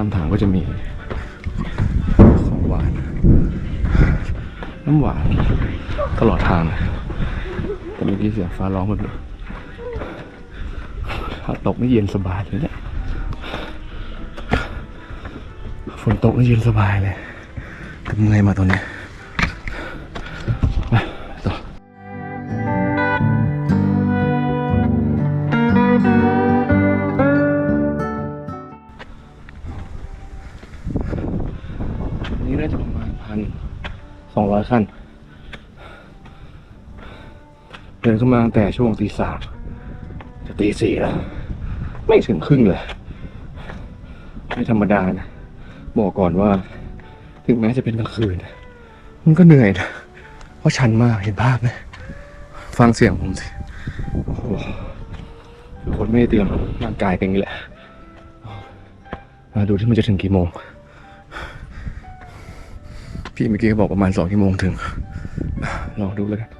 ามทางก็จะมี ของหวาน น้ำหวานตลอดทางเลยแต่เมื่อกี้เสียงฟ้าร้องแบบนี้ถ้าตกนี่เย็นสบายเลยเนี่ยฝนตกนี่เย็นสบายเลยแต่เมื่อยมาตอนเนี้ยไปต่อ นี้น่าจะประมาณพันสองร้อยขั้น เดินขึ้นมาตั้งแต่ช่วงตีสามจะตีสี่แล้ว ไม่ถึงครึ่งเลย ไม่ธรรมดานะ บอกก่อนว่า ถึงแม้จะเป็นกลางคืน มันก็เหนื่อยนะ เพราะชันมากเห็นภาพไหมฟังเสียงผมสิโอ้โหคือคนไม่ได้เตรียมร่างกายเป็นอย่างนี้แหละมาดูที่มันจะถึงกี่โมง พี่เมื่อกี้ก็บอกประมาณสองชั่วโมงถึง ลองดูแล้วกัน